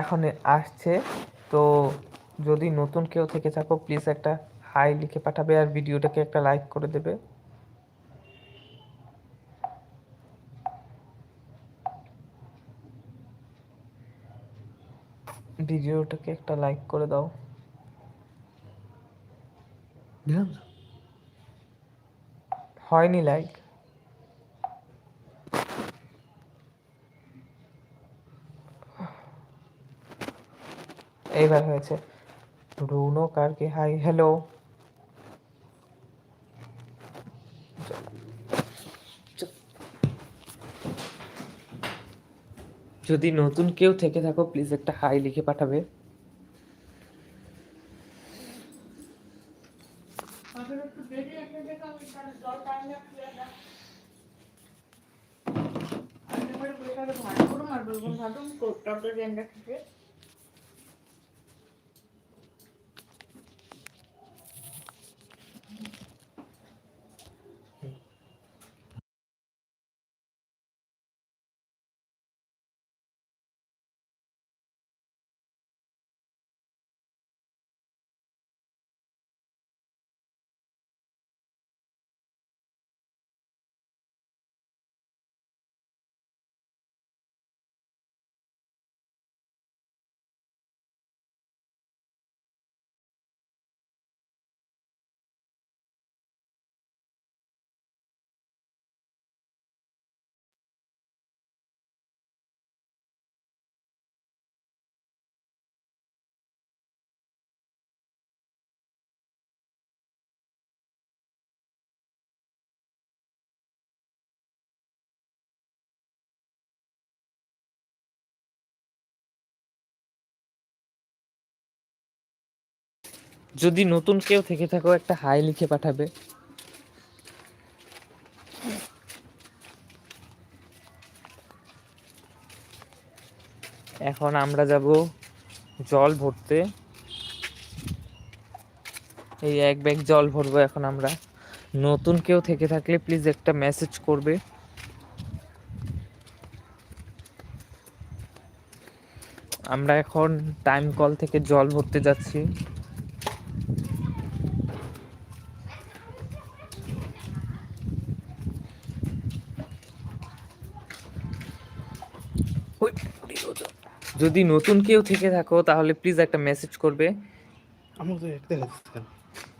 এখন আসছে। তো যদি নতুন কেউ থেকে থাকো প্লিজ একটা হাই লিখে পাঠাবে আর ভিডিওটাকে একটা লাইক করে দেবে। ভিডিওটাকে একটা লাইক করে দাও। হয়নি লাইক এইবার হয়েছে। রুনো কারকে, হাই হ্যালো যদি নতুন কেউ থেকে থাকো প্লিজ একটা হাই লিখে পাঠাবে। যদি নতুন কেউ থেকে থাকো, একটা হাই লিখে পাঠাবে। এখন আমরা যাব জল ভরতে। এই এক ব্যাগ জল ভরবো এখন আমরা। নতুন কেউ থেকে থাকলে প্লিজ একটা মেসেজ করবে। আমরা এখন টাইম কল থেকে জল ভরতে যাচ্ছি ওই, যদি নতুন কেউ থেকে থাকো তাহলে প্লিজ একটা মেসেজ করবে আমাকে তো একটা দেখাচ্ছিস কেন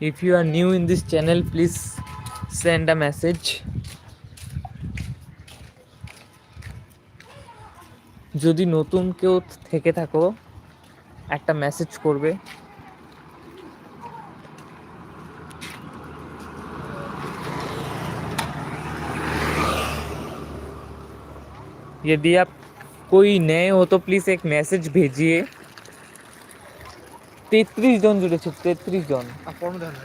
If you are new in this channel, please send a message. যদি নতুন কেউ থেকে থাকো একটা মেসেজ করবে यदि आप कोई नए हो तो प्लीज एक मैसेज भेजिए তেত্রিশ জন জুড়েছে তেত্রিশ জন আর পড়ো দেখ না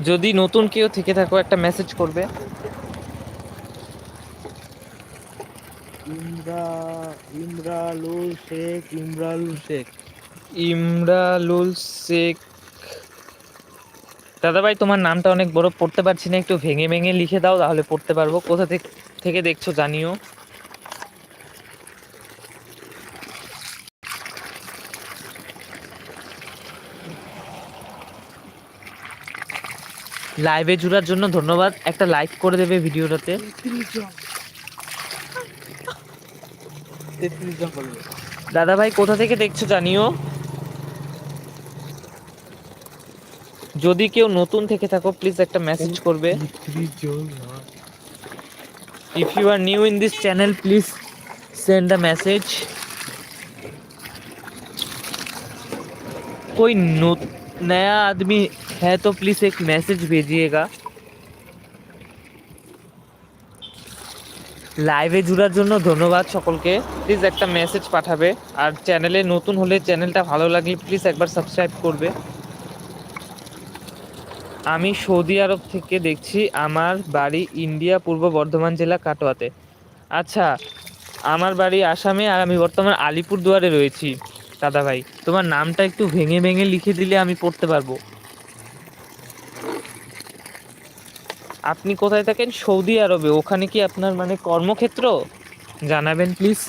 যদি নতুন কেউ থেকে থাকো একটা মেসেজ করবে ইমরা ইমরালুল শেখ ইমরালুল শেখ ইমরালুল শেখ দাদা ভাই তোমার নামটা অনেক বড় পড়তে পারছি না একটু ভেঙে ভেঙে লিখে দাও তাহলে পড়তে পারবো কোথা থেকে- থেকে দেখছো জানিও লাইভে জুড়ার জন্য ধন্যবাদ একটা লাইক করে দেবে ভিডিওটাতে তেত্রিশ জন তেত্রিশ জন করবে দাদা ভাই কোথা থেকে দেখছো জানিও যদি কেউ নতুন থেকে থাকো প্লিজ একটা মেসেজ করবে তেত্রিশ জন না If you are new in this channel, please send a message. कोई नो नया आदमी है तो प्लीज एक मैसेज भेजिएगा লাইভে জুড়ার জন্য ধন্যবাদ সকলকে প্লিজ একটা মেসেজ পাঠাবে আর চ্যানেলে নতুন হলে চ্যানেলটা ভালো লাগলে প্লিজ একবার সাবস্ক্রাইব করবে আমি সৌদি আরব থেকে দেখছি আমার বাড়ি ইন্ডিয়া পূর্ব বর্ধমান জেলা কাটোয়াতে আচ্ছা আমার বাড়ি আসামে আর আমি বর্তমান আলিপুর দুয়ারে রয়েছি দাদা ভাই তোমার নামটা একটু ভেঙে ভেঙে লিখে দিলে আমি পড়তে পারবো আপনি কোথায় থাকেন? সৌদি আরবে। ওখানে কি আপনার মানে কর্মক্ষেত্র? জানাবেন প্লিজ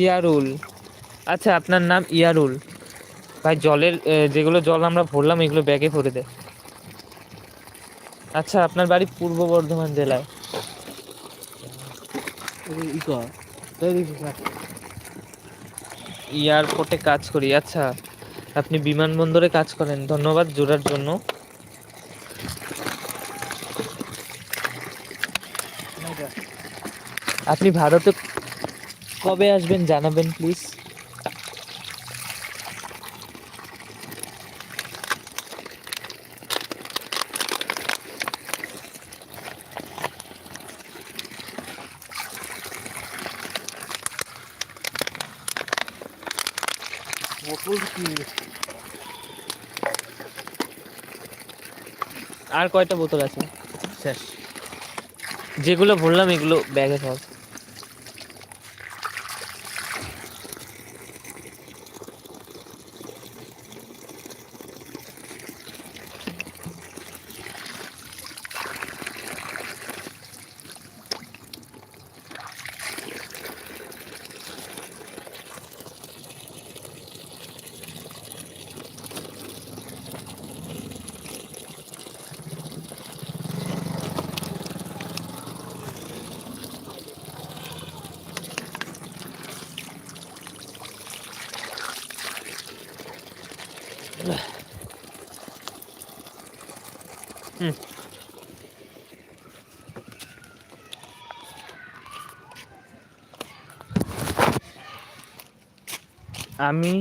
ইয়ারুল। আচ্ছা আপনার নাম ইয়ারুল। ভাই, জলের যেগুলো জল আমরা ভরলাম, এগুলো ব্যাগে ভরে দেয় আচ্ছা আপনার বাড়ি পূর্ব বর্ধমান জেলায়। এয়ারপোর্টে কাজ করি আচ্ছা। আপনি বিমানবন্দরে কাজ করেন ধন্যবাদ জোড়ার জন্য। আপনি ভারতে কবে আসবেন জানাবেন প্লিজ বোতল কি আর কয়টা বোতল আছে? শেষ। যেগুলো ভরলাম এগুলো ব্যাগে সব। আমি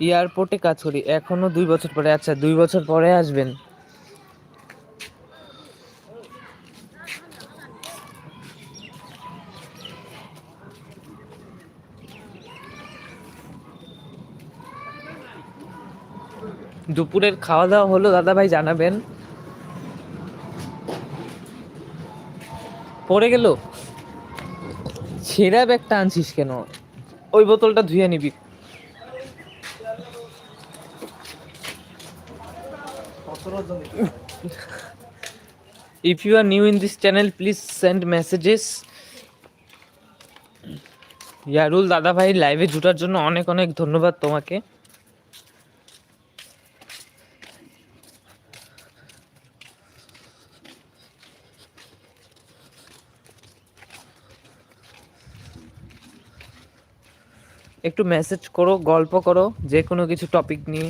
এয়ারপোর্টে কাজ করি, এখনও দুই বছর পরে। আচ্ছা দুই বছর পরে আসবেন। দুপুরের খাওয়া দাওয়া হলো দাদা ভাই জানাবেন। পড়ে গেল? ছেঁড়া ব্যাগটা আনছিস কেন? ওই বোতলটা ধুয়ে নিবি। If you are new in this channel please send messages Yarul দাদা ভাই লাইভে জুটার জন্য অনেক অনেক ধন্যবাদ তোমাকে। একটু মেসেজ করো গল্প করো যে কোনো কিছু টপিক নিয়ে।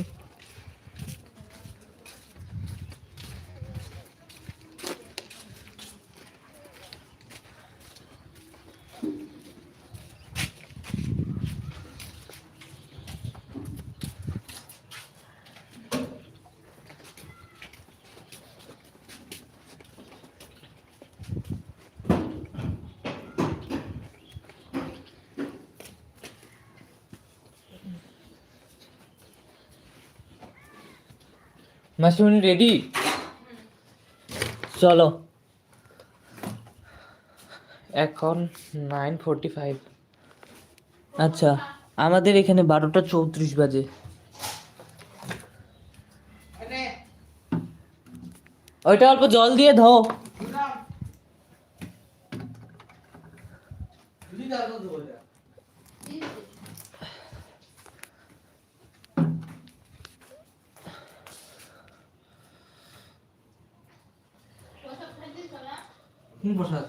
মাসিমণি রেডি চলো। এখন নাইন ফোরটি ফাইভ আচ্ছা আমাদের এখানে বারোটা চৌত্রিশ বাজে। ওইটা অল্প জল দিয়ে ধো। কোন প্রসাদ।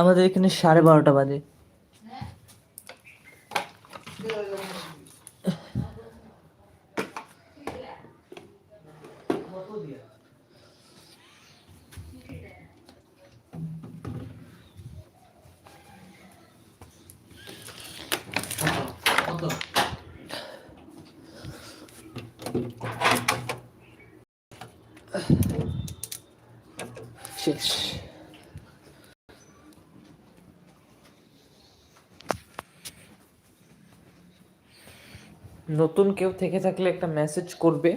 আমাদের এখানে সাড়ে বারোটা বাজে। শেষ। নতুন কেউ থেকে থাকলে একটা মেসেজ করবে।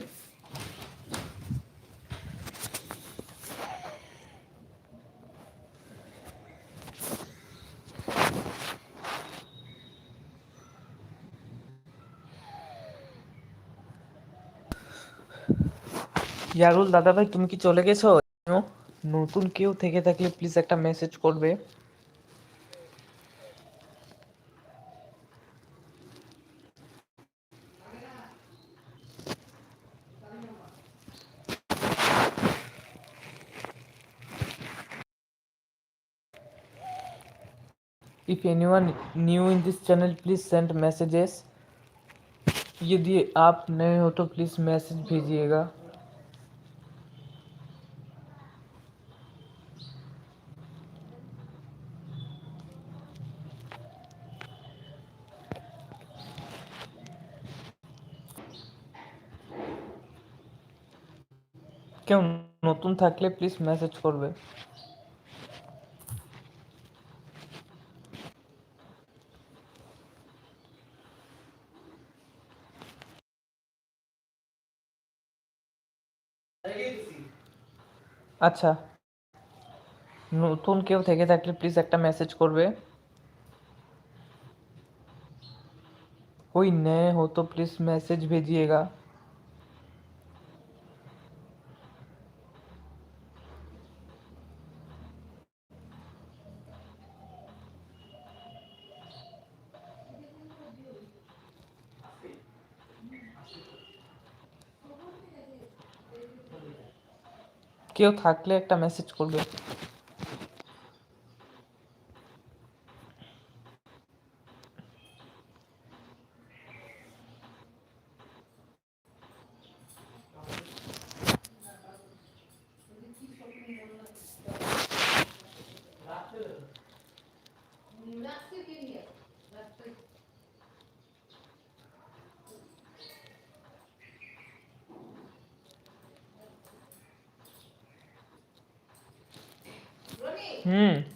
ইয়ারুল দাদা ভাই তুমি কি চলে গেছো? নতুন কেউ থেকে থাকলে প্লিজ একটা মেসেজ করবে if anyone new in this channel please send messages यदि आप नए हो तो प्लीज़ मैसेज भेजिएगा কেউ নতুন থাকলে প্লিজ মেসেজ করবে আচ্ছা নতুন কেউ থেকে থাকলে প্লিজ একটা মেসেজ করবে कोई नए हो तो प्लीज़ मैसेज भेजिएगा কেউ থাকলে একটা মেসেজ করবে। Hmm.